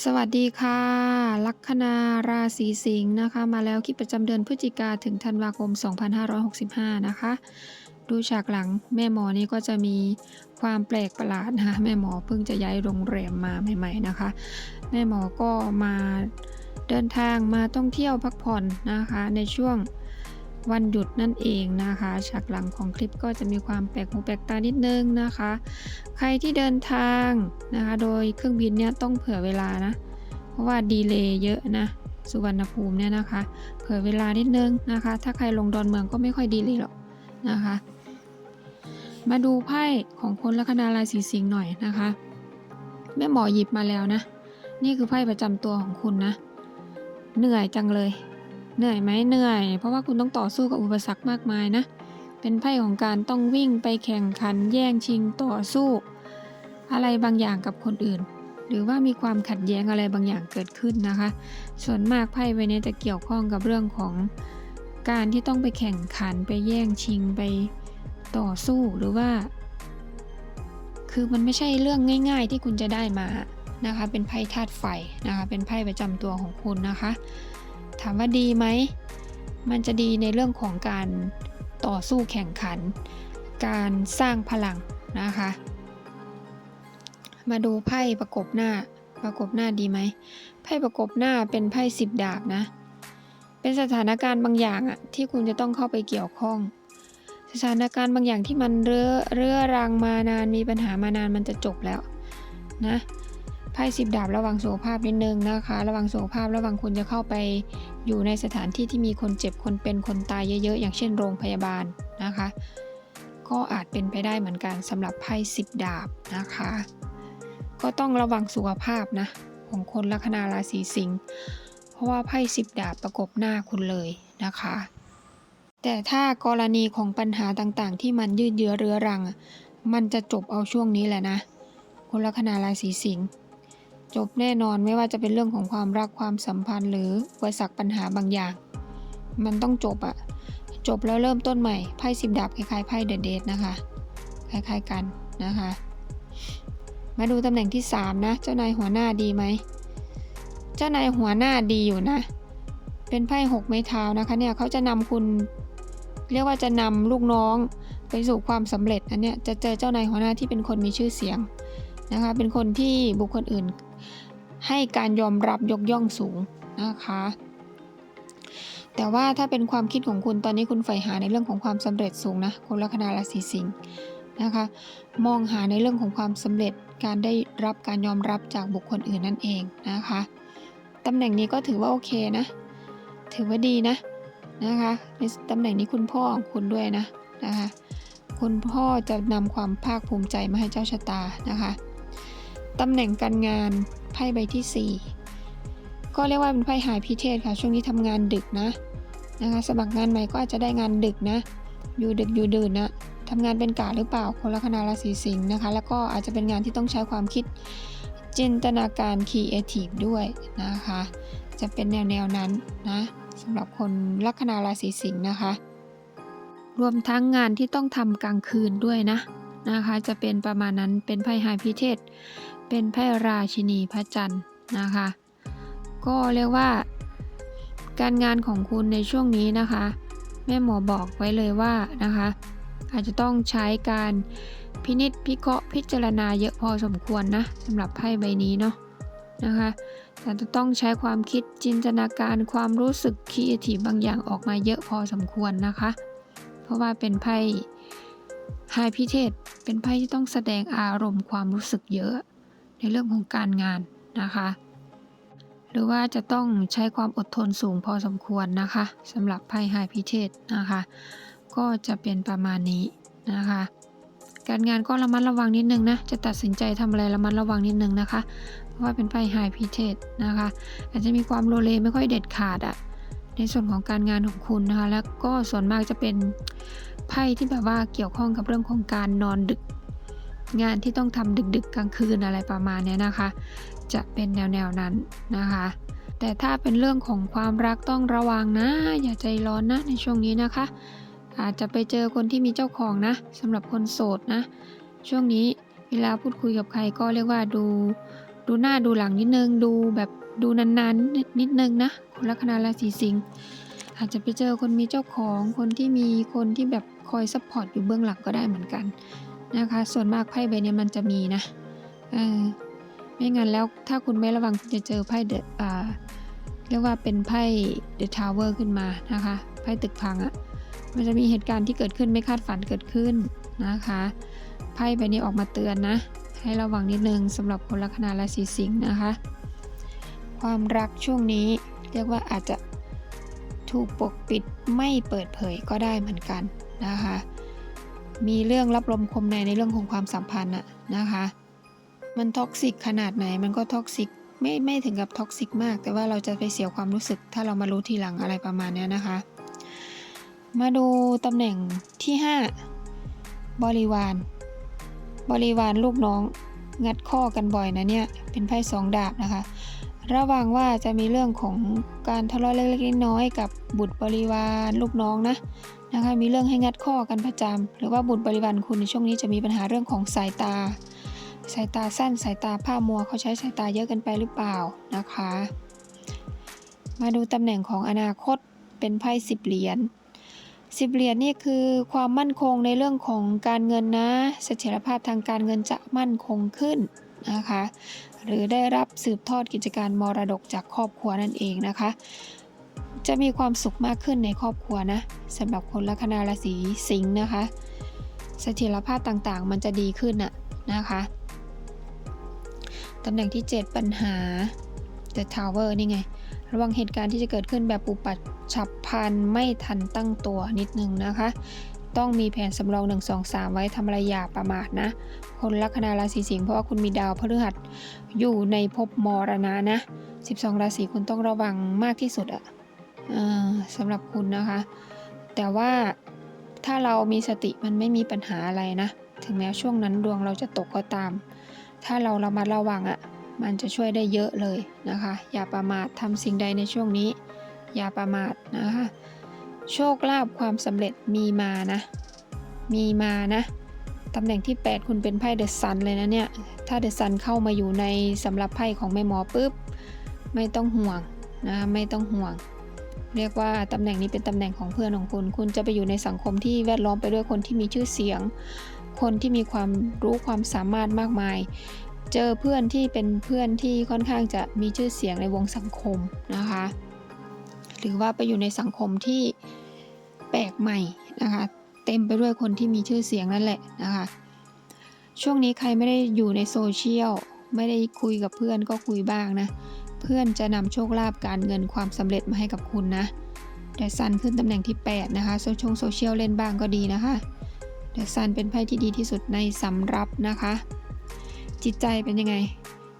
สวัสดีค่ะ ลัคนาราศีสิงห์นะคะ มาแล้วคลิปประจำเดือนพฤศจิกาถึงธันวาคม 2565 นะคะ ดูฉากหลังแม่หมอนี่ก็จะมีความแปลกประหลาดนะคะแม่หมอเพิ่งจะย้ายโรงแรมมาใหม่ ๆนะคะ แม่หมอก็มาเดินทางมาท่องเที่ยวพักผ่อนนะคะในช่วง วันหยุดนั่นเองนะคะฉากหลังของคลิปก็จะมีความแปลกหูแปลกตานิดนึงนะคะ ใครที่เดินทางนะคะ โดยเครื่องบินเนี่ยต้องเผื่อเวลานะ เพราะว่าดีเลย์เยอะนะสุวรรณภูมิเนี่ยนะคะ เผื่อเวลานิดนึงนะคะ ถ้าใครลงดอนเมืองก็ไม่ค่อยดีเลยหรอกนะคะ มาดูไพ่ของคนลัคนาราศีสิงห์หน่อยนะคะ แม่หมอหยิบมาแล้วนะ นี่คือไพ่ประจำตัวของคุณนะ เหนื่อยจังเลย เหนื่อยไหมเหนื่อย เพราะว่าคุณต้องต่อสู้กับอุปสรรคมากมายนะ เป็นไพ่ของการต้องวิ่งไปแข่งขันแย่งชิงต่อสู้ อะไรบางอย่างกับคนอื่น หรือว่ามีความขัดแย้งอะไรบางอย่างเกิดขึ้นนะคะ ส่วนมากไพ่ใบนี้จะเกี่ยวข้องกับเรื่องของการที่ต้องไปแข่งขันไปแย่งชิงไปต่อสู้หรือว่า คือมันไม่ใช่เรื่องง่าย ๆ ที่คุณจะได้มานะคะ เป็นไพ่ธาตุไฟนะคะ เป็นไพ่ประจำตัวของคุณนะคะ ถามว่าดีไหม มันจะดีในเรื่องของการต่อสู้แข่งขัน การสร้างพลังนะคะ มาดูไพ่ประกบหน้า ประกบหน้าดีไหม ไพ่ประกบหน้าเป็นไพ่สิบดาบนะ เป็นสถานการณ์บางอย่างอะที่คุณจะต้องเข้าไปเกี่ยวข้อง สถานการณ์บางอย่างที่มันเรื้อเรื้อรังมานานมีปัญหามานานมันจะจบแล้วนะ ไพ่สิบดาบระวังสุขภาพนิดนึงนะคะ ระวังสุขภาพระวังคุณจะเข้าไป อยู่ในสถานที่ที่มีคนเจ็บคนเป็นคนตายเยอะๆ อย่างเช่นโรงพยาบาลนะคะ ก็อาจเป็นไปได้เหมือนกันสำหรับไพ่สิบดาบนะคะ ก็ต้องระวังสุขภาพนะของคนลัคนาราศีสิงห์เพราะว่าไพ่สิบดาบประกบหน้าคุณเลยนะคะ แต่ถ้ากรณีของปัญหาต่างๆ ที่มันยืดเยื้อเรื้อรัง มันจะจบเอาช่วงนี้แหละนะ คนลัคนาราศีสิงห์ จบแน่นอนไม่ว่าจะเป็นเรื่องของความรักความสัมพันธ์ หรืออุปสรรคปัญหาบางอย่าง มันต้องจบอะจบแล้วเริ่มต้นใหม่ไพ่สิบดาบคล้ายๆไพ่เดอะเดทนะคะ คล้ายๆกันนะคะ มาดูตำแหน่งที่ 3 นะ เจ้านายหัวหน้าดีไหม เจ้านายหัวหน้าดีอยู่นะ เป็นไพ่หกไม้เท้านะคะเนี่ยเขาจะนำคุณเรียกว่าจะนำลูกน้องไปสู่ความสำเร็จอันเนี้ยจะเจอเจ้านายหัวหน้าที่เป็นคนมีชื่อเสียงนะคะ เป็นคนที่บุคคลอื่น ให้การยอมรับยกย่องสูงนะคะ แต่ว่าถ้าเป็นความคิดของคุณตอนนี้คุณใฝ่หาในเรื่องของความสำเร็จสูงนะคนลัคนาราศีสิงห์นะคะ มองหาในเรื่องของความสำเร็จการได้รับการยอมรับจากบุคคลอื่นนั่นเองนะคะตำแหน่งนี้ก็ถือว่าโอเคนะ ถือว่าดีนะนะคะในตำแหน่งนี้คุณพ่อของคุณด้วยนะนะคะคุณพ่อจะนำความภาคภูมิใจมาให้เจ้าชะตานะคะตำแหน่งการงาน ไพ่ใบที่ 4 ก็เรียกว่าเป็นไพ่หายพิเทศค่ะ ช่วงนี้ทำงานดึกนะนะคะสมัครงานใหม่ก็อาจจะได้งานดึกนะ อยู่ดึกอยู่ดื่นนะทำงานเป็นกะหรือเปล่าคนลัคนาราศีสิงห์นะคะ แล้วก็อาจจะเป็นงานที่ต้องใช้ความคิดจินตนาการครีเอทีฟด้วยนะคะ จะเป็นแนวแนวนั้นนะสำหรับคนลัคนาราศีสิงห์นะคะ รวมทั้งงานที่ต้องทำกลางคืนด้วยนะนะคะ จะเป็นประมาณนั้นเป็นไพ่หายพิเทศ เป็นไพ่ราชินีพระจันทร์นะคะ ก็เรียกว่า การงานของคุณในช่วงนี้นะคะ แม่หมอบอกไว้เลยว่านะคะ อาจจะต้องใช้การพินิจพิเคราะห์พิจารณาเยอะพอสมควรนะสำหรับไพ่ใบนี้เนาะนะคะแต่จะต้องใช้ความคิดจินตนาการความรู้สึกคีเอทีบางอย่างออกมาเยอะพอสมควรนะคะ เพราะว่าเป็นไพ่ไฮพิเทศเป็นไพ่ที่ต้องแสดงอารมณ์ความรู้สึกเยอะ ในเรื่องของการงานนะคะ หรือว่าจะต้องใช้ความอดทนสูงพอสมควรนะคะสำหรับไพ่ไฮพิเทศนะคะ ก็จะเป็นประมาณนี้นะคะ การงานก็ระมัดระวังนิดนึงนะ จะตัดสินใจทำอะไรระมัดระวังนิดนึงนะคะ เพราะว่าเป็นไพ่ไฮพิเทศนะคะ อาจจะมีความโลเลไม่ค่อยเด็ดขาดอะในส่วนของการงานของคุณนะคะ แล้วก็ส่วนมากจะเป็นไพ่ที่แบบว่าเกี่ยวข้องกับเรื่องของการนอนดึก งานที่ต้องทำดึกๆกลางคืนอะไรประมาณนี้นะคะ จะเป็นแนวๆนั้นนะคะ แต่ถ้าเป็นเรื่องของความรักต้องระวังนะ อย่าใจร้อนนะในช่วงนี้นะคะ อาจจะไปเจอคนที่มีเจ้าของนะสำหรับคนโสดนะ ช่วงนี้เวลาพูดคุยกับใครก็เรียกว่าดู ดูหน้าดูหลังนิดนึง ดูแบบดูนานๆนิดนึงนะคนลัคนาราศีสิงห์อาจจะไปเจอคนมีเจ้าของคนที่มีคนที่แบบคอยซัพพอร์ตอยู่เบื้องหลังก็ได้เหมือนกัน นะคะ ส่วนมากไพ่ใบนี้มันจะมีนะเออไม่งั้นแล้วถ้าคุณไม่ระวังจะเจอไพ่เดอะอ่าเรียกว่าเป็นไพ่เดอะทาวเวอร์ขึ้นมานะคะไพ่ตึกพังอะ่ะมันจะมีเหตุการณ์ที่เกิดขึ้นไม่คาดฝันเกิดขึ้นนะคะไพ่ใบนี้ออกมาเตือนนะ ให้ระวังนิดนึงสำหรับคนลัคนาราศีสิงห์นะคะ ความรักช่วงนี้เรียกว่าอาจจะถูกปกปิดไม่เปิดเผยก็ได้เหมือนกันนะคะ มีเรื่องรับลมคมในในเรื่องของความสัมพันธ์อะนะคะ มันท็อกซิกขนาดไหนมันก็ท็อกซิกไม่ไม่ถึงกับท็อกซิกมาก แต่ว่าเราจะไปเสียความรู้สึก ถ้าเรามารู้ทีหลังอะไรประมาณนี้นะคะ มาดูตำแหน่งที่ 5 บริวาร บริวารลูกน้อง งัดข้อกันบ่อยนะเนี่ยเป็นไพ่สองดาบนะคะ ระวังว่าจะมีเรื่องของการทะเลาะเล็กๆน้อยๆกับบุตรบริวารลูกน้องนะ นะคะ มีเรื่องให้งัดข้อกันประจำหรือว่าบุตรบริวารคุณในช่วงนี้จะมีปัญหาเรื่องของสายตา สายตาสั้น สายตาผ้ามัว เขาใช้สายตาเยอะเกันไปหรือเปล่านะคะ มาดูตำแหน่งของอนาคตเป็นไพ่สิบเหรียญสิบเหรียญนี่คือความมั่นคงในเรื่องของการเงินนะเสถียรภาพทางการเงินจะมั่นคงขึ้นนะคะ หรือได้รับสืบทอดกิจการมรดกจากครอบครัวนั่นเองนะคะ จะมีความสุขมากขึ้นในครอบครัวนะสำหรับคนลัคนาราศีสิงห์นะคะเสถียรภาพต่างๆ มันจะดีขึ้นน่ะนะคะตำแหน่งที่ 7 ปัญหา The Tower นี่ไง ระวังเหตุการณ์ที่จะเกิดขึ้นแบบปุบปับฉับพลันไม่ทันตั้งตัวนิดนึงนะคะ ต้องมีแผนสำรอง 1 2 3 ไว้ทำอะไรอย่าประมาทนะ คนลัคนาราศีสิงห์เพราะว่าคุณมีดาวพฤหัสอยู่ในภพมรณะนะ 12 ราศีคุณต้องระวังมากที่สุดอะอ่า สำหรับคุณนะคะ แต่ว่าถ้าเรามีสติมันไม่มีปัญหาอะไรนะ ถึงแม้ช่วงนั้นดวงเราจะตกก็ตาม ถ้าเราระมัดระวังอะ่ะ มันจะช่วยได้เยอะเลยนะคะ อย่าประมาททำสิ่งใดในช่วงนี้ อย่าประมาทนะคะ โชคลาภความสำเร็จมีมานะ มีมานะตำแหน่งที่ 8 คุณเป็นไพ่เดอะซันเลยนะเนี่ย ถ้าเดอะซันเข้ามาอยู่ในสำหรับไพ่ของแม่หมอปุ๊บ ไม่ต้องห่วงนะ ไม่ต้องห่วง เรียกว่าตำแหน่งนี้เป็นตำแหน่งของเพื่อนของคุณ คุณจะไปอยู่ในสังคมที่แวดล้อมไปด้วยคนที่มีชื่อเสียง คนที่มีความรู้ความสามารถมากมาย เจอเพื่อนที่เป็นเพื่อนที่ค่อนข้างจะมีชื่อเสียงในวงสังคมนะคะ หรือว่าไปอยู่ในสังคมที่แปลกใหม่นะคะ เต็มไปด้วยคนที่มีชื่อเสียงนั่นแหละนะคะ ช่วงนี้ใครไม่ได้อยู่ในโซเชียลไม่ได้คุยกับเพื่อนก็คุยบ้างนะ เพื่อนจะนำโชคลาภการเงินความสำเร็จมาให้กับคุณนะแต่ซันขึ้นตำแหน่งที่ 8 นะคะโซเชียลโซเชียลเล่นบ้างก็ดีนะคะแต่ซันเป็นไพ่ที่ดีที่สุดในสำรับนะคะ จิตใจเป็นยังไง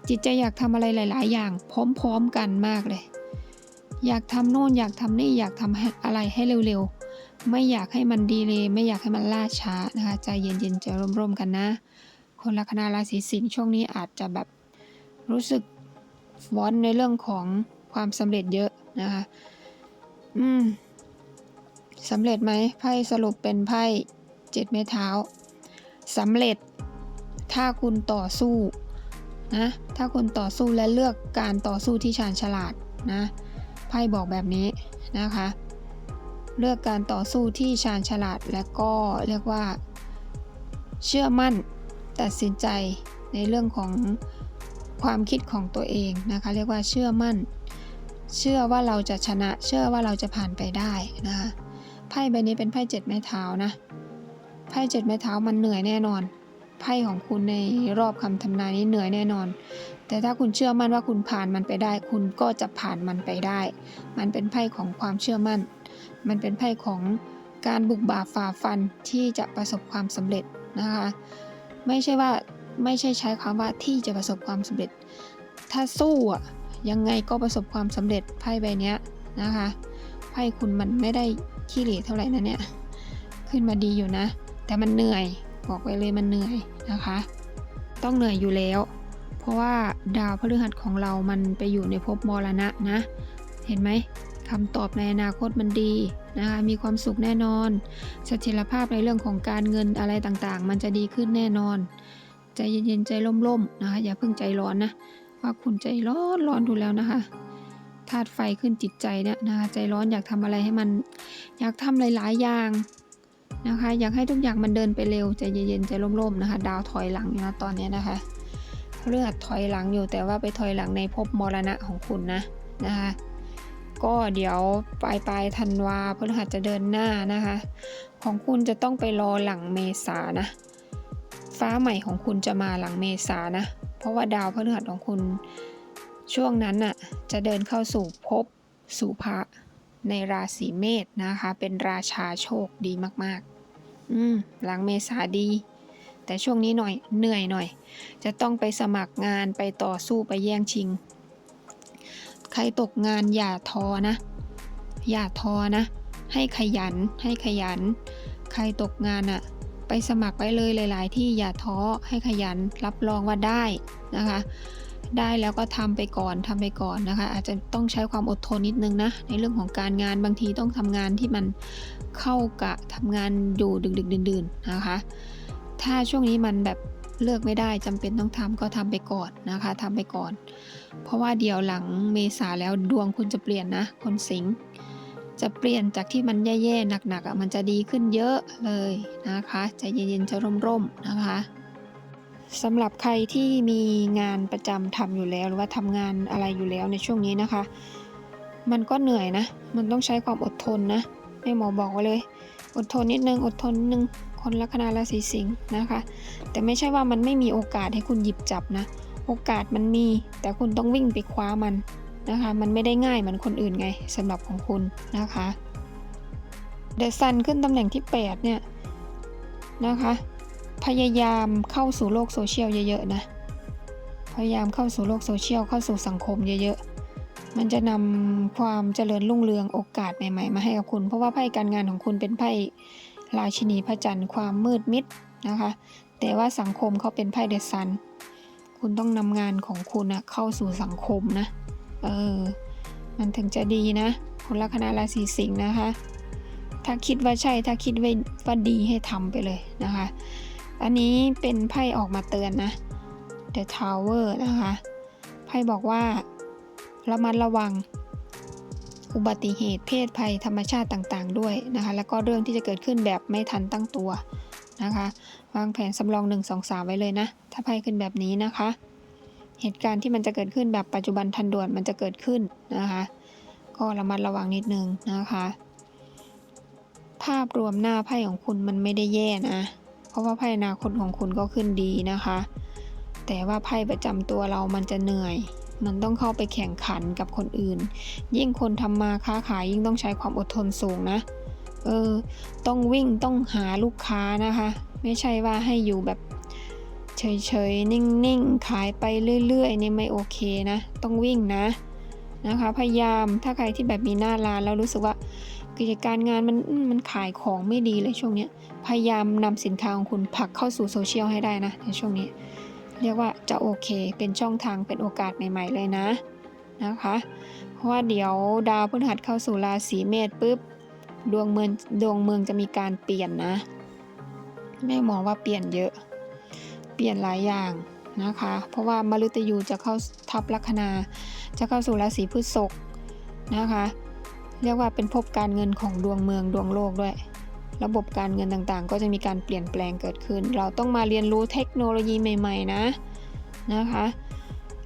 จิตใจอยากทำอะไรหลาย ๆ อย่างพร้อม ๆ กันมากเลย อยากทำโน่นอยากทำนี่อยากทำอะไรให้เร็ว ๆ ไม่อยากให้มันดีเลยไม่อยากให้มันล่าช้านะคะใจเย็นๆใจร่มๆกันนะ คนลัคนาราศีสิงห์ช่วงนี้อาจจะแบบรู้สึก วอนในเรื่องของความสำเร็จเยอะนะคะ อืมสำเร็จไหมไพ่สรุปเป็นไพ่เจ็ดไม้เท้าสำเร็จถ้าคุณต่อสู้นะถ้าคุณต่อสู้และเลือกการต่อสู้ที่ชาญฉลาดนะไพ่บอกแบบนี้นะคะ เลือกการต่อสู้ที่ชาญฉลาดและก็เรียกว่า เชื่อมั่นตัดสินใจในเรื่องของ ความคิดของตัวเองนะคะ เรียกว่าเชื่อมั่น เชื่อว่าเราจะชนะ เชื่อว่าเราจะผ่านไปได้นะคะไพ่ใบนี้เป็นไพ่เจ็ดไม้เท้านะไพ่เจ็ดไม้เท้ามันเหนื่อยแน่นอนไพ่ของคุณในรอบคำทำนายนี้เหนื่อยแน่นอน แต่ถ้าคุณเชื่อมั่นว่าคุณผ่านมันไปได้ คุณก็จะผ่านมันไปได้ มันเป็นไพ่ของความเชื่อมั่น มันเป็นไพ่ของการบุกบ่าฝ่าฟันที่จะประสบความสำเร็จนะคะ ไม่ใช่ว่า ไม่ใช่ใช้คำว่าที่จะประสบความสำเร็จ ถ้าสู้อะยังไงก็ประสบความสำเร็จไพ่ใบเนี้ยนะคะไพ่คุณมันไม่ได้ขี้เหร่เท่าไหร่นะเนี่ยขึ้นมาดีอยู่นะ แต่มันเหนื่อยบอกไว้เลยมันเหนื่อยนะคะ ต้องเหนื่อยอยู่แล้ว เพราะว่าดาวพฤหัสของเรามันไปอยู่ในภพมรณะนะ เห็นไหมคำตอบในอนาคตมันดีนะคะมีความสุขแน่นอนเสถียรภาพในเรื่องของการเงินอะไรต่างๆ มันจะดีขึ้นแน่นอน ใจเย็นๆใจล่มๆนะคะ อย่าเพิ่งใจร้อนนะว่าคุณใจร้อนร้อนดูแล้วนะคะธาตุไฟขึ้นจิตใจเนี่ยนะคะใจร้อนอยากทำอะไรให้มัน อยากทำหลายๆอย่างนะคะ อยากให้ทุกอย่างมันเดินไปเร็วใจเย็นๆใจร่มๆนะคะ ดาวถอยหลังนะตอนนี้นะคะเลือดถอยหลังอยู่แต่ว่าไปถอยหลังในภพมรณะของคุณนะนะคะก็เดี๋ยวปลายปลายธันวาพฤหัสจะเดินหน้านะคะ ของคุณจะต้องไปรอหลังเมษานะ ฟ้าใหม่ของคุณจะมาหลังเมษานะ เพราะว่าดาวพฤหัสของคุณ ช่วงนั้นน่ะจะเดินเข้าสู่ภพสู่พระในราศีเมษนะคะ เป็นราชาโชคดีมากๆ อืมหลังเมษาดี แต่ช่วงนี้หน่อยเหนื่อยหน่อย จะต้องไปสมัครงานไปต่อสู้ไปแย่งชิง ใครตกงานอย่าท้อนะ อย่าท้อนะ ให้ขยันให้ขยัน ใครตกงานอะ ไปสมัครไว้เลยหลาย ๆ ที่อย่าท้อให้ขยันรับรองว่าได้นะคะ ได้แล้วก็ทำไปก่อนทำไปก่อนนะคะ อาจจะต้องใช้ความอดทนนิดนึงนะ ในเรื่องของการงานบางทีต้องทำงานที่มันเข้ากะทำงานอยู่ดึกๆดื่นๆนะคะ ถ้าช่วงนี้มันแบบเลือกไม่ได้จำเป็นต้องทำก็ทำไปก่อนนะคะทำไปก่อน เพราะว่าเดี๋ยวหลังเมษาแล้วดวงคุณจะเปลี่ยนนะคนสิงห์ จะเปลี่ยนจากที่มันแย่ๆหนักๆอะมันจะดีขึ้นเยอะเลยนะคะใจเย็นๆจะร่มๆนะคะสำหรับใครที่มีงานประจำทำอยู่แล้วหรือว่าทำงานอะไรอยู่แล้วในช่วงนี้นะคะ มันก็เหนื่อยนะ มันต้องใช้ความอดทนนะแม่หมอบอกไว้เลย อดทนนิดนึงอดทนนึงคนลัคนาราศีสิงห์นะคะ แต่ไม่ใช่ว่ามันไม่มีโอกาสให้คุณหยิบจับนะ โอกาสมันมี แต่คุณต้องวิ่งไปคว้ามัน นะคะ มันไม่ได้ง่ายเหมือนคนอื่นไงสำหรับของคุณนะคะเดอะซันขึ้นตำแหน่งที่ 8 เนี่ย นะคะ พยายามเข้าสู่โลกโซเชียลเยอะๆนะ พยายามเข้าสู่โลกโซเชียลเข้าสู่สังคมเยอะๆ มันจะนำความเจริญรุ่งเรืองโอกาสใหม่ๆ มาให้กับคุณ เพราะว่าไพ่การงานของคุณเป็นไพ่ราชินีพระจันทร์ความมืดมิดนะคะ แต่ว่าสังคมเขาเป็นไพ่เดซัน คุณต้องนำงานของคุณนะเข้าสู่สังคมนะ เออ มันถึงจะดีนะคนลัคนาราศีสิงห์นะคะ ถ้าคิดว่าใช่ ถ้าคิดว่าดีให้ทำไปเลยนะคะ อันนี้เป็นไพ่ออกมาเตือนนะ The Tower นะคะ ไพ่บอกว่าระมัดระวังอุบัติเหตุเพศภัยธรรมชาติต่างๆ ด้วยนะคะ แล้วก็เรื่องที่จะเกิดขึ้นแบบไม่ทันตั้งตัวนะคะ วางแผนสำรอง 1 2 3 ไว้เลยนะ ถ้าไพ่ขึ้นแบบนี้นะคะ เหตุการณ์ที่มันจะเกิดขึ้นแบบปัจจุบันทันด่วนมันจะเกิดขึ้นนะคะ ก็ระมัดระวังนิดนึงนะคะ ภาพรวมหน้าไพ่ของคุณมันไม่ได้แย่นะ เพราะว่าไพ่อนาคตของคุณก็ขึ้นดีนะคะ แต่ว่าไพ่ประจำตัวเรามันจะเหนื่อย มันต้องเข้าไปแข่งขันกับคนอื่น ยิ่งคนทำมาค้าขายยิ่งต้องใช้ความอดทนสูงนะ เออ ต้องวิ่งต้องหาลูกค้านะคะ ไม่ใช่ว่าให้อยู่แบบ เฉยๆ นิ่งๆ ขายไปเรื่อยๆ นี่ไม่โอเคนะ ต้องวิ่งนะนะคะ พยายามถ้าใครที่แบบมีหน้าร้านแล้วรู้สึกว่ากิจการงานมันมันขายของไม่ดีเลยช่วงนี้พยายามนำสินค้าของคุณผลักเข้าสู่โซเชียลให้ได้นะในช่วงนี้ เรียกว่าจะโอเค เป็นช่องทางเป็นโอกาสใหม่ ๆ เลยนะนะคะ เพราะว่าเดี๋ยวดาวพฤหัสเข้าสู่ราศีเมษปุ๊บดวงเมืองดวงเมืองจะมีการเปลี่ยนนะแม่มองว่าเปลี่ยนเยอะ เปลี่ยนหลายอย่างนะคะ เพราะว่ามฤตยูจะเข้าทับลัคนา จะเข้าสู่ราศีพฤษภนะคะ เรียกว่าเป็นภพการเงินของดวงเมืองดวงโลกด้วย ระบบการเงินต่างๆ ก็จะมีการเปลี่ยนแปลงเกิดขึ้น เราต้องมาเรียนรู้เทคโนโลยีใหม่ ๆ นะนะคะ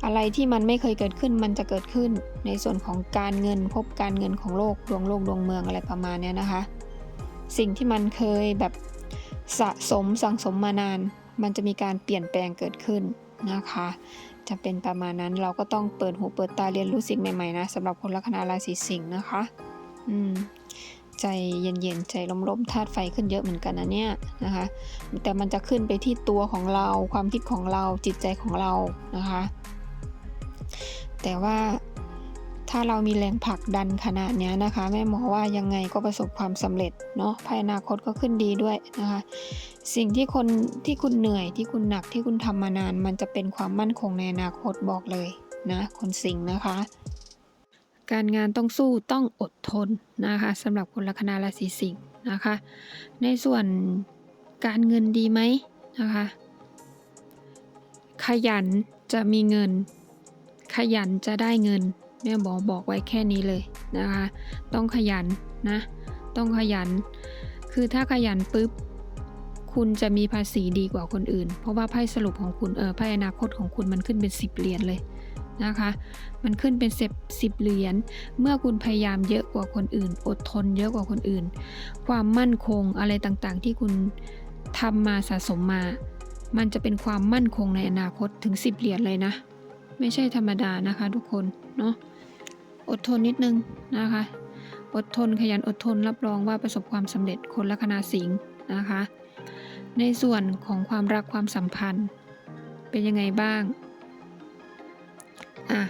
อะไรที่มันไม่เคยเกิดขึ้นมันจะเกิดขึ้นในส่วนของการเงินพบการเงินของโลกดวงโลกดวงเมืองอะไรประมาณเนี้ยนะคะ สิ่งที่มันเคยแบบสะสมสังสมมานาน มันจะมีการเปลี่ยนแปลงเกิดขึ้นนะคะ จะเป็นประมาณนั้นเราก็ต้องเปิดหูเปิดตาเรียนรู้สิ่งใหม่ๆนะสำหรับคนลัคนาราศีสิงห์นะคะ อืมใจเย็นๆ ใจล้มๆธาตุไฟขึ้นเยอะเหมือนกันนะเนี่ยนะคะ แต่มันจะขึ้นไปที่ตัวของเราความคิดของเราจิตใจของเรานะคะ แต่ว่า ถ้าเรามีแรงผลักดันขนาดเนี้ยนะคะ แม่หมอว่ายังไงก็ประสบความสำเร็จเนาะภายอนาคตก็ขึ้นดีด้วยนะคะ สิ่งที่คนที่คุณเหนื่อยที่คุณหนักที่คุณทำมานาน มันจะเป็นความมั่นคงในอนาคตบอกเลยนะคนสิงห์นะคะ การงานต้องสู้ต้องอดทนนะคะสำหรับคนลัคนาราศีสิงห์นะคะ ในส่วนการเงินดีไหมนะคะ ขยันจะมีเงิน ขยันจะได้เงิน แม่หมอบอกไว้แค่นี้เลยนะคะ ต้องขยันนะ ต้องขยัน คือถ้าขยันปุ๊บ คุณจะมีภาษีดีกว่าคนอื่น เพราะว่าไพ่สรุปของคุณเออไพ่อนาคตของคุณมันขึ้นเป็น 10 เหรียญเลยนะคะ มันขึ้นเป็นสิบสิบเหรียญ เมื่อคุณพยายามเยอะกว่าคนอื่น อดทนเยอะกว่าคนอื่น ความมั่นคงอะไรต่างๆ ที่คุณทำมาสะสมมา มันจะเป็นความมั่นคงในอนาคตถึง 10 เหรียญเลยนะ ไม่ใช่ธรรมดานะคะทุกคนเนาะอดทนนิดนึงนะคะ อดทนขยันอดทนรับรองว่าประสบความสำเร็จคนลัคนาสิงห์นะคะ ในส่วนของความรักความสัมพันธ์ เป็นยังไงบ้างอะ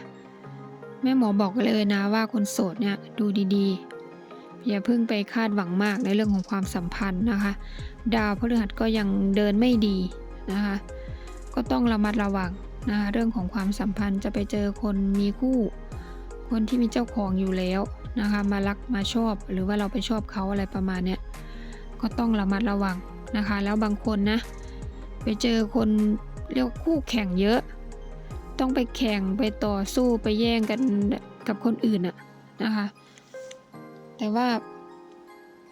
แม่หมอบอกเลยนะว่าคนโสดเนี่ยดูดีๆ อย่าเพิ่งไปคาดหวังมากในเรื่องของความสัมพันธ์นะคะ ดาวพฤหัสก็ยังเดินไม่ดีนะคะ ก็ต้องระมัดระวัง นะเรื่องของความสัมพันธ์จะไปเจอคนมีคู่ คนที่มีเจ้าของอยู่แล้วนะคะมารักมาชอบหรือว่าเราไปชอบเขาอะไรประมาณเนี้ยก็ต้องระมัดระวังนะคะ แล้วบางคนนะ ไปเจอคนเรียกคู่แข่งเยอะ ต้องไปแข่งไปต่อสู้ไปแย่งกันกับคนอื่นอะนะคะ แต่ว่า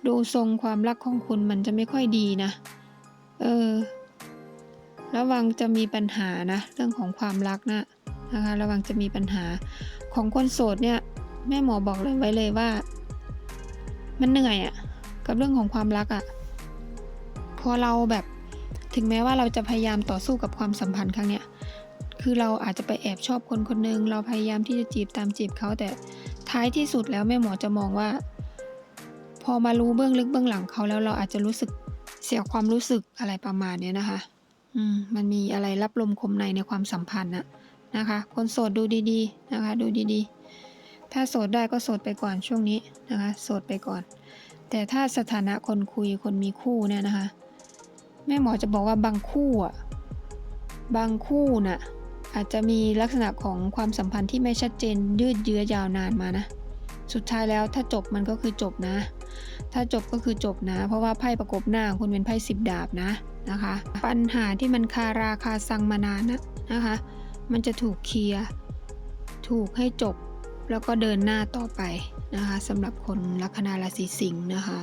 ดูทรงความรักของคุณมันจะไม่ค่อยดีนะ เออ ระวังจะมีปัญหานะเรื่องของความรักนะนะคะ ระวังจะมีปัญหาของคนโสดเนี่ยแม่หมอบอกเลยไว้เลยว่า มันเหนื่อยอะกับเรื่องของความรักอะพอเราแบบถึงแม้ว่าเราจะพยายามต่อสู้กับความสัมพันธ์ครั้งเนี้ยคือเราอาจจะไปแอบชอบคนคนหนึ่งเราพยายามที่จะจีบตามจีบเขาแต่ท้ายที่สุดแล้วแม่หมอจะมองว่า พอมารู้เบื้องลึกเบื้องหลังเขาแล้วเราอาจจะรู้สึกเสียความรู้สึกอะไรประมาณเนี้ยนะคะ อืมมันมีอะไรรับลมคมในในความสัมพันธ์นะนะคะ คนโสดดูดีๆนะคะ ดูดีๆ ถ้าโสดได้ก็โสดไปก่อนช่วงนี้นะคะโสดไปก่อน แต่ถ้าสถานะคนคุยคนมีคู่เนี่ยนะคะแม่หมอจะบอกว่าบางคู่อะบางคู่น่ะอาจจะมีลักษณะของความสัมพันธ์ที่ไม่ชัดเจนยืดเยื้อยาวนานมานะ สุดท้ายแล้วถ้าจบมันก็คือจบนะ ถ้าจบก็คือจบนะ เพราะว่าไพ่ประกบหน้าคุณเป็นไพ่สิบดาบนะ นะคะ ปัญหาที่มันคาราคาซังมานานนะนะคะ มันจะถูกเคลียร์ถูกให้จบแล้วก็เดินหน้าต่อไปนะคะสำหรับคนลัคนาราศีสิงห์นะคะ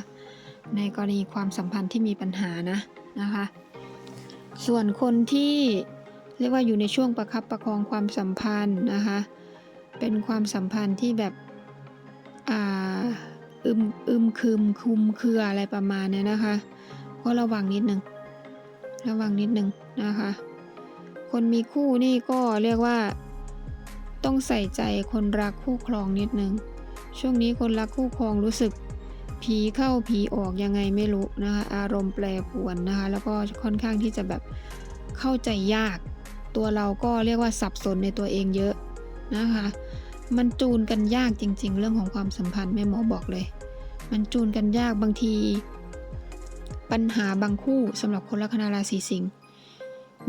ในกรณีความสัมพันธ์ที่มีปัญหานะนะคะ ส่วนคนที่เรียกว่าอยู่ในช่วงประคับประคองความสัมพันธ์นะคะ เป็นความสัมพันธ์ที่แบบอ่าอึมอึมคึมคุมเครืออะไรประมาณเนี้ยนะคะ ก็ระวังนิดนึง ระวังนิดนึงนะคะ คนมีคู่นี่ก็เรียกว่า ต้องใส่ใจคนรักคู่ครองนิดนึง ช่วงนี้คนรักคู่ครองรู้สึกผีเข้าผีออกยังไงไม่รู้นะคะ อารมณ์แปรปรวนนะคะ แล้วก็ค่อนข้างที่จะแบบเข้าใจยาก ตัวเราก็เรียกว่าสับสนในตัวเองเยอะนะคะ มันจูนกันยากจริง ๆ เรื่องของความสัมพันธ์แม่หมอบอกเลย มันจูนกันยากบางที ปัญหาบางคู่สำหรับคนลัคนาราศีสิงห์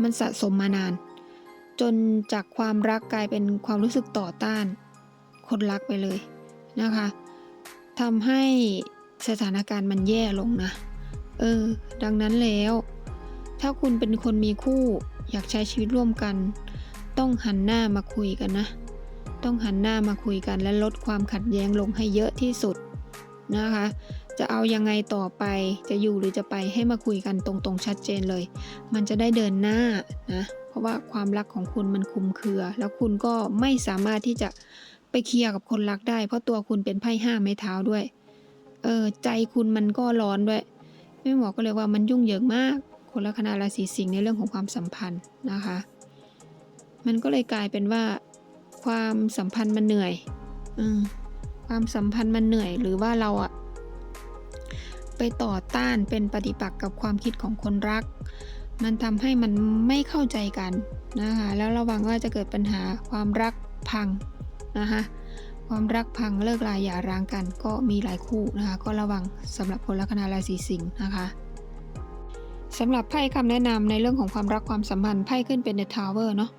มันสะสมมานาน จนจากความรักกลายเป็นความรู้สึกต่อต้าน คนรักไปเลยนะคะทำให้สถานการณ์มันแย่ลงนะ เออ ดังนั้นแล้ว ถ้าคุณเป็นคนมีคู่อยากใช้ชีวิตร่วมกัน ต้องหันหน้ามาคุยกันนะ ต้องหันหน้ามาคุยกันและลดความขัดแย้งลงให้เยอะที่สุดนะคะ จะเอายังไงต่อไปจะอยู่หรือจะไปให้มาคุยกันตรงๆชัดเจนเลย มันจะได้เดินหน้านะเพราะว่าความรักของคุณมันคุมเครือ แล้วคุณก็ไม่สามารถที่จะไปเคลียร์กับคนรักได้ เพราะตัวคุณเป็นไพ่ห้าไม้เท้าด้วยเออใจคุณมันก็ร้อนด้วยแม่หมอก็เลยว่ามันยุ่งเหยิงมาก คนลัคนาราศีสิงห์ในเรื่องของความสัมพันธ์นะคะ มันก็เลยกลายเป็นว่า ความสัมพันธ์มันเหนื่อยอความสัมพันธ์มันเหนื่อย หรือว่าเราอะ ไปต่อต้านเป็นปฏิปักษ์กับความคิดของคนรัก มันทำให้มันไม่เข้าใจกันนะคะแล้วระวังว่าจะเกิดปัญหาความรักพังนะคะความรักพังเลิกลาอย่าร้างกันก็มีหลายคู่นะคะ ก็ระวังสำหรับคนลัคนาราศีสิงห์นะคะสำหรับไพ่คำแนะนำในเรื่องของความรักความสัมพันธ์ไพ่ขึ้นเป็น The Tower เนาะ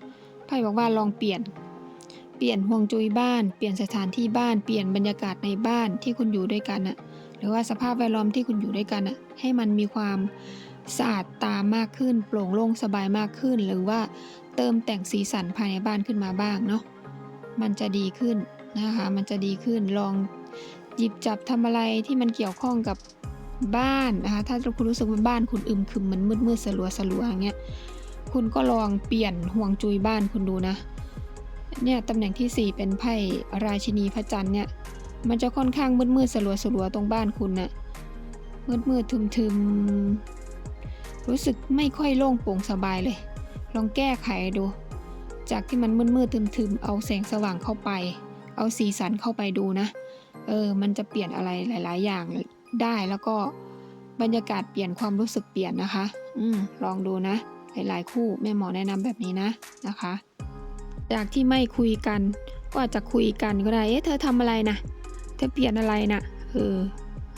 ไพ่บอกว่าลองเปลี่ยนเปลี่ยนห่วงจุ้ยบ้าน เปลี่ยนสถานที่บ้าน เปลี่ยนบรรยากาศในบ้านที่คุณอยู่ด้วยกันน่ะ หรือว่าสภาพแวดล้อมที่คุณอยู่ด้วยกันน่ะให้มันมีความสะอาดตามากขึ้น โปร่งโล่งสบายมากขึ้น หรือว่าเติมแต่งสีสันภายในบ้านขึ้นมาบ้างเนาะมันจะดีขึ้นนะคะมันจะดีขึ้นลองหยิบจับทำอะไรที่มันเกี่ยวข้องกับบ้านนะคะถ้าคุณรู้สึกว่าบ้านคุณอึมครึมมันมืดมืดสลัวสลัวอย่างเงี้ยคุณก็ลองเปลี่ยนห่วงจุยบ้านคุณดูนะเนี่ยตำแหน่งที่ 4 เป็นไพ่ราชินีพระจันทร์เนี่ย มันจะค่อนข้างมืดมืดๆสลัวสลัวๆตรงบ้านคุณน่ะมืดมืดทึมทึมๆ รู้สึกไม่ค่อยโล่งโปร่งสบายเลย ลองแก้ไขดู จากที่มันมืดมืดทึมทึมๆ เอาแสงสว่างเข้าไป เอาสีสันเข้าไปดูนะ เออ มันจะเปลี่ยนอะไรหลาย ๆ อย่างได้แล้วก็บรรยากาศเปลี่ยนความรู้สึกเปลี่ยนนะคะ อืม ลองดูนะ หลายๆ คู่แม่หมอแนะนำแบบนี้นะนะคะ จากที่ไม่คุยกัน ก็อาจจะคุยกันก็ได้ เอ๊ะ เธอทำอะไรนะ เธอเปลี่ยนอะไรนะเออ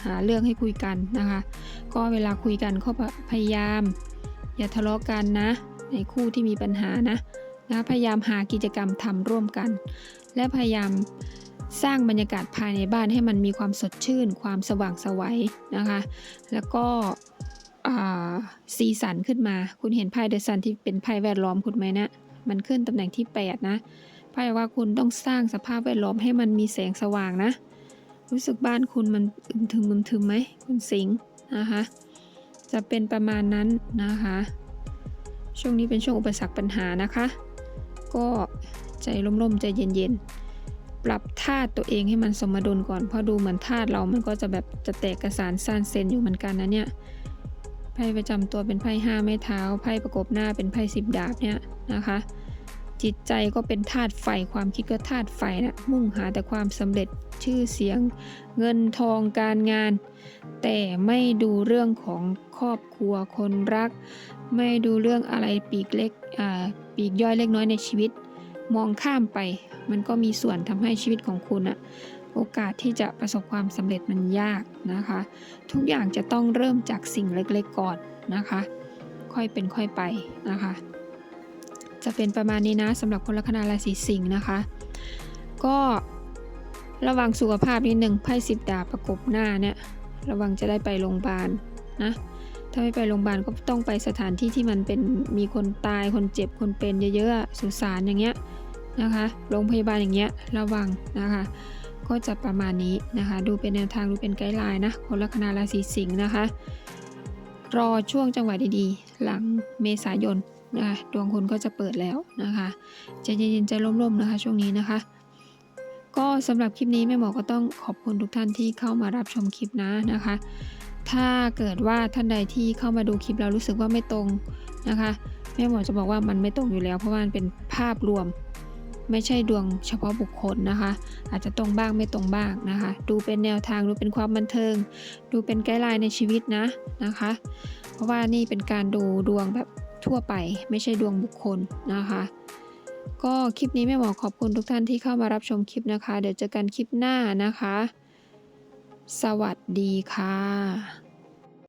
หาเรื่องให้คุยกันนะคะ ก็เวลาคุยกันก็พยายาม อย่าทะเลาะกันนะ ในคู่ที่มีปัญหานะนะพยายามหากิจกรรมทำร่วมกัน และพยายามสร้างบรรยากาศภายในบ้านให้มันมีความสดชื่น ความสว่างไสวัยนะคะ แล้วก็สีสันขึ้นมา คุณเห็นไพ่เดอะซันที่เป็นไพ่แวดล้อมคุณไหมนะ มันขึ้นตำแหน่งที่ 8 นะไพ่ว่าคุณต้องสร้างสภาพแวดล้อมให้มันมีแสงสว่างนะ รู้สึกบ้านคุณมันอึมทึมอึมทึมไหมคุณสิงห์นะคะ จะเป็นประมาณนั้นนะคะ ช่วงนี้เป็นช่วงอุปสรรคปัญหานะคะ ก็ใจร่มๆใจเย็นๆ ปรับธาตุตัวเองให้มันสมดุลก่อน เพราะดูเหมือนธาตุเรามันก็จะแบบจะแตกกระสานซ่านเซนอยู่เหมือนกันนะเนี่ยไพ่ประจำตัวเป็นไพ่ห้าไม้เท้าไพ่ประกบหน้าเป็นไพ่สิบดาบเนี่ยนะคะ จิตใจก็เป็นธาตุไฟความคิดก็ธาตุไฟนะมุ่งหาแต่ความสำเร็จชื่อเสียง เงินทองการงาน แต่ไม่ดูเรื่องของครอบครัวคนรัก ไม่ดูเรื่องอะไรปีกเล็กอ่าปีกย่อยเล็กน้อยในชีวิต มองข้ามไป มันก็มีส่วนทำให้ชีวิตของคุณอะโอกาสที่จะประสบความสำเร็จมันยากนะคะ ทุกอย่างจะต้องเริ่มจากสิ่งเล็กๆก่อนนะคะ ค่อยเป็นค่อยไปนะคะ จะเป็นประมาณนี้นะสำหรับคนลัคนาราศีสิงห์นะคะ ก็ระวังสุขภาพนิดหนึ่งไพ่สิบดาบประกบหน้าเนี่ยระวังจะได้ไปโรงพยาบาลนะถ้าไม่ไปโรงพยาบาลก็ต้องไปสถานที่ที่มันเป็นมีคนตายคนเจ็บคนเป็นเยอะๆสุสานอย่างเงี้ยนะคะโรงพยาบาลอย่างเงี้ยระวังนะคะก็จะประมาณนี้นะคะ ดูเป็นแนวทางดูเป็นไกด์ไลน์นะคนลัคนาราศีสิงห์นะคะ รอช่วงจังหวะดีๆ หลังเมษายน นะคะดวงคุณก็จะเปิดแล้วนะคะใจเย็นๆใจร่มๆนะคะช่วงนี้นะคะ ก็สำหรับคลิปนี้แม่หมอก็ต้องขอบคุณทุกท่านที่เข้ามารับชมคลิปนะนะคะ ถ้าเกิดว่าท่านใดที่เข้ามาดูคลิปแล้วรู้สึกว่าไม่ตรงนะคะแม่หมอจะบอกว่ามันไม่ตรงอยู่แล้ว เพราะว่ามันเป็นภาพรวมไม่ใช่ดวงเฉพาะบุคคลนะคะ อาจจะตรงบ้างไม่ตรงบ้างนะคะ ดูเป็นแนวทางดูเป็นความบันเทิง ดูเป็นไกด์ไลน์ในชีวิตนะนะคะ เพราะว่านี่เป็นการดูดวงแบบ ทั่วไปไม่ใช่ดวงบุคคลนะคะ ก็คลิปนี้แม่หมอขอบคุณทุกท่านที่เข้ามารับชมคลิปนะคะ เดี๋ยวเจอกันคลิปหน้านะคะ สวัสดีค่ะ